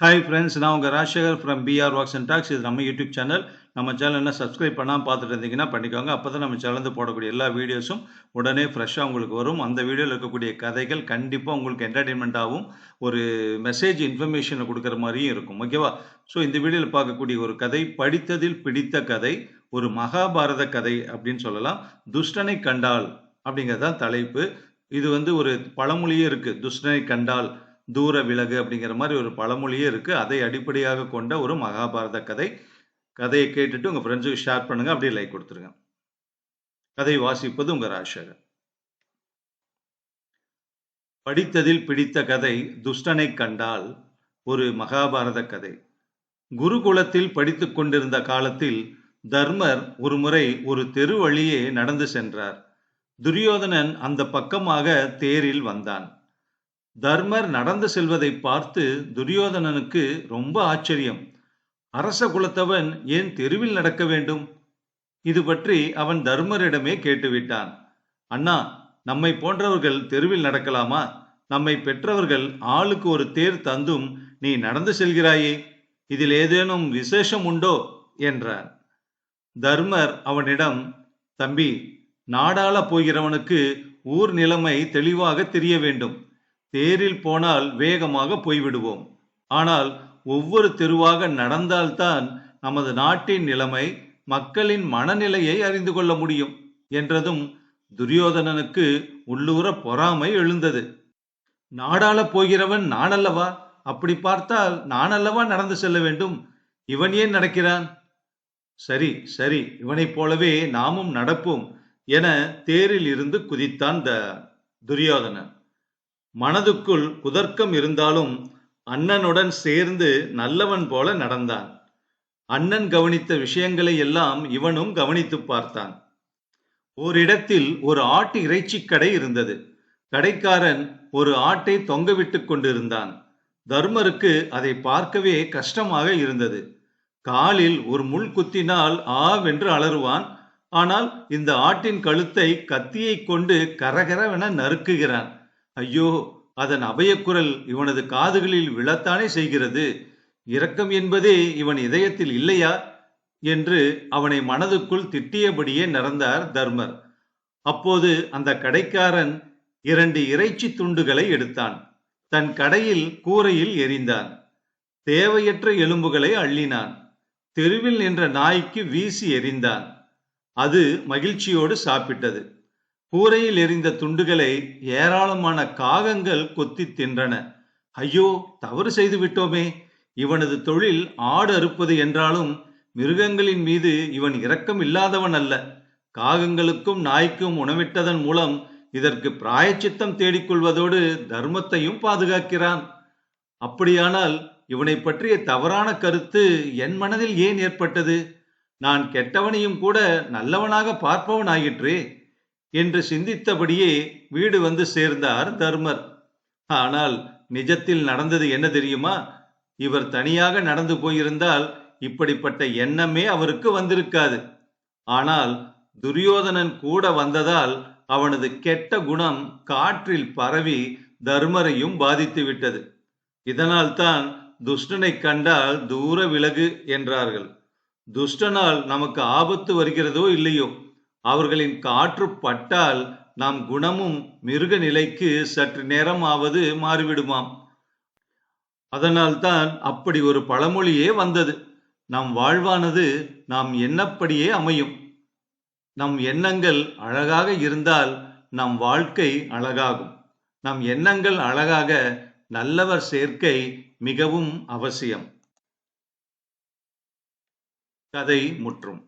Hi friends நான் உங்கள் Rajasekar from PR walks and talks இது நம்ம யூடியூப் சேனல் நம்ம சேனல் சப்ஸ்கிரைப் பண்ணாமல் பார்த்துட்டு இருந்தீங்கன்னா பண்ணிக்கோங்க. அப்போ தான் நம்ம சேனல் போடக்கூடிய எல்லா வீடியோஸும் உடனே ஃப்ரெஷ்ஷாக உங்களுக்கு வரும். அந்த வீடியோவில் இருக்கக்கூடிய கதைகள் கண்டிப்பாக உங்களுக்கு என்டர்டெயின்மெண்ட்டாகவும் ஒரு மெசேஜ் இன்ஃபர்மேஷனை கொடுக்குற மாதிரியும் இருக்கும். ஓகேவா ஸோ இந்த வீடியோவில் பார்க்கக்கூடிய ஒரு கதை படித்ததில் பிடித்த கதை ஒரு மகாபாரத கதை அப்படின்னு சொல்லலாம். துஷ்டனை கண்டால் அப்படிங்கிறது தான் தலைப்பு. இது வந்து ஒரு பழமொழியே இருக்குது துஷ்டனை கண்டால் தூர விலகு அப்படிங்கிற மாதிரி ஒரு பழமொழியே இருக்கு. அதை அடிப்படையாக கொண்ட ஒரு மகாபாரத கதை. கதையை கேட்டுட்டு உங்க ஃப்ரெண்ட்ஸுக்கு ஷேர் பண்ணுங்க. அப்படியே லைக் கொடுத்துருங்க. கதை வாசிப்பது உங்க ராஜசேகர். படித்ததில் பிடித்த கதை துஷ்டனை கண்டால் ஒரு மகாபாரத கதை. குருகுலத்தில் படித்துக் கொண்டிருந்த காலத்தில் தர்மர் ஒருமுறை ஒரு தெரு வழியே நடந்து சென்றார். துரியோதனன் அந்த பக்கமாக தேரில் வந்தான். தர்மர் நடந்து செல்வதை பார்த்து துரியோதனனுக்கு ரொம்ப ஆச்சரியம். அரச குலத்தவன் ஏன் தெருவில் நடக்க வேண்டும்? இது பற்றி அவன் தர்மரிடமே கேட்டுவிட்டான். அண்ணா நம்மை போன்றவர்கள் தெருவில் நடக்கலாமா? நம்மை பெற்றவர்கள் ஆளுக்கு ஒரு தேர் தந்தும் நீ நடந்து செல்கிறாயே? இதில் ஏதேனும் விசேஷம் உண்டோ? என்றார் தர்மர் அவனிடம் தம்பி நாடாள போகிறவனுக்கு ஊர் நிலைமை தெளிவாக தெரிய வேண்டும். தேரில் போனால் வேகமாக போய்விடுவோம். ஆனால் ஒவ்வொரு தெருவாக நடந்தால்தான் நமது நாட்டின் நிலைமை மக்களின் மனநிலையை அறிந்து கொள்ள முடியும் என்றதும் துரியோதனனுக்கு உள்ளூர பொறாமை எழுந்தது. நாடாள போகிறவன் நானல்லவா? அப்படி பார்த்தால் நானல்லவா நடந்து செல்ல வேண்டும். இவன் ஏன் நடக்கிறான்? சரி சரி இவனைப் போலவே நாமும் நடப்போம் என தேரில் இருந்து குதித்தான் த துரியோதனன். மனதுக்குள் குதர்க்கம் இருந்தாலும் அண்ணனுடன் சேர்ந்து நல்லவன் போல நடந்தான். அண்ணன் கவனித்த விஷயங்களை எல்லாம் இவனும் கவனித்து பார்த்தான். ஓரிடத்தில் ஒரு ஆட்டு இறைச்சி கடை இருந்தது. கடைக்காரன் ஒரு ஆட்டை தொங்கவிட்டு கொண்டிருந்தான். தர்மருக்கு அதை பார்க்கவே கஷ்டமாக இருந்தது. காலில் ஒரு முள் குத்தினால் ஆவென்று அலறுவான். ஆனால் இந்த ஆட்டின் கழுத்தை கத்தியை கொண்டு கரகரவென நறுக்குகிறான். ஐயோ அதன் அபயக்குரல் இவனது காதுகளில் விழத்தானே செய்கிறது. இரக்கம் என்பதே இவன் இதயத்தில் இல்லையா? என்று அவனை மனதுக்குள் திட்டியபடியே நடந்தார் தர்மர். அப்போது அந்த கடைக்காரன் இரண்டு இறைச்சி துண்டுகளை எடுத்தான். தன் கடையில் கூரையில் எரிந்தான். தேவையற்ற எலும்புகளை அள்ளினான். தெருவில் நின்ற நாய்க்கு வீசி எறிந்தான் அது மகிழ்ச்சியோடு சாப்பிட்டது. கூரையில் எரிந்த துண்டுகளை ஏராளமான காகங்கள் கொத்தி தின்றன. ஐயோ தவறு செய்து விட்டோமே. இவனது தொழில் ஆடு அறுப்பது என்றாலும் மிருகங்களின் மீது இவன் இரக்கம் இல்லாதவன் அல்ல. காகங்களுக்கும் நாய்க்கும் உணவிட்டதன் மூலம் இதற்கு பிராயச்சித்தம் தேடிக்கொள்வதோடு தர்மத்தையும் பாதுகாக்கிறான். அப்படியானால் இவனை பற்றிய தவறான கருத்து என் மனதில் ஏன் ஏற்பட்டது? நான் கெட்டவனையும் கூட நல்லவனாக பார்ப்பவன் ஆயிற்றே என்று சிந்தித்தபடியே வீடு வந்து சேர்ந்தார் தர்மர். ஆனால் நிஜத்தில் நடந்தது என்ன தெரியுமா? இவர் தனியாக நடந்து போயிருந்தால் இப்படிப்பட்ட எண்ணமே அவருக்கு வந்திருக்காது. ஆனால் துரியோதனன் கூட வந்ததால் அவனது கெட்ட குணம் காற்றில் பரவி தர்மரையும் பாதித்து விட்டது. இதனால் தான் துஷ்டனை கண்டால் தூர விலகு என்றார்கள். துஷ்டனால் நமக்கு ஆபத்து வருகிறதோ இல்லையோ? அவர்களின் காற்று பட்டால் நாம் குணமும் மிருக நிலைக்கு சற்று நேரம் ஆவது மாறிவிடுமாம். அதனால்தான் அப்படி ஒரு பழமொழியே வந்தது. நம் வாழ்வானது நாம் எண்ணப்படியே அமையும். நம் எண்ணங்கள் அழகாக இருந்தால் நம் வாழ்க்கை அழகாகும். நம் எண்ணங்கள் அழகாக நல்லவர் சேர்க்கை மிகவும் அவசியம். கதை முற்றும்.